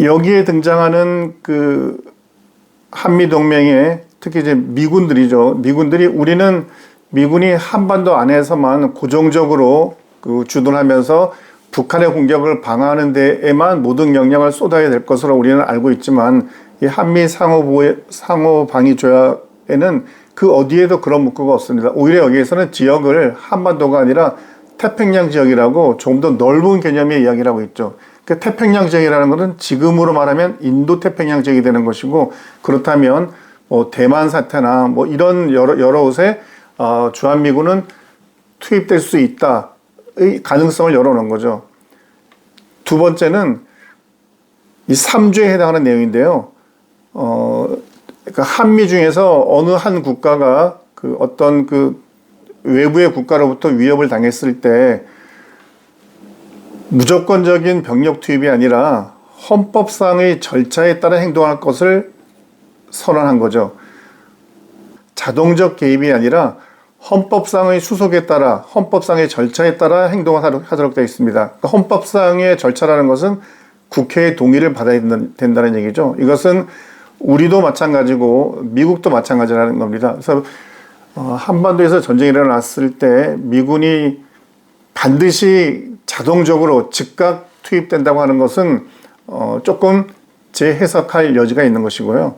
여기에 등장하는 그 한미 동맹의 특히 이제 미군들이죠. 미군들이 우리는 미군이 한반도 안에서만 고정적으로 그 주둔하면서 북한의 공격을 방어하는 데에만 모든 역량을 쏟아야 될 것으로 우리는 알고 있지만 이 한미 상호 보호 상호 방위 조약에는 그 어디에도 그런 문구가 없습니다. 오히려 여기에서는 지역을 한반도가 아니라 태평양 지역이라고 조금 더 넓은 개념의 이야기를 하고 있죠. 그 태평양 지역이라는 것은 지금으로 말하면 인도 태평양 지역이 되는 것이고 그렇다면 뭐 대만 사태나 뭐 이런 여러 여러 곳에 어, 주한미군은 투입될 수 있다의 가능성을 열어놓은 거죠. 두 번째는 이 3조에 해당하는 내용인데요. 어, 그러니까 한미 중에서 어느 한 국가가 그 어떤 그 외부의 국가로부터 위협을 당했을 때 무조건적인 병력 투입이 아니라 헌법상의 절차에 따라 행동할 것을 선언한 거죠. 자동적 개입이 아니라 헌법상의 수속에 따라 헌법상의 절차에 따라 행동하도록 하도록 되어 있습니다. 그러니까 헌법상의 절차라는 것은 국회의 동의를 받아야 된다- 된다는 얘기죠. 이것은 우리도 마찬가지고 미국도 마찬가지라는 겁니다. 그래서 어, 한반도에서 전쟁이 일어났을 때 미군이 반드시 자동적으로 즉각 투입된다고 하는 것은 어, 조금 재해석할 여지가 있는 것이고요.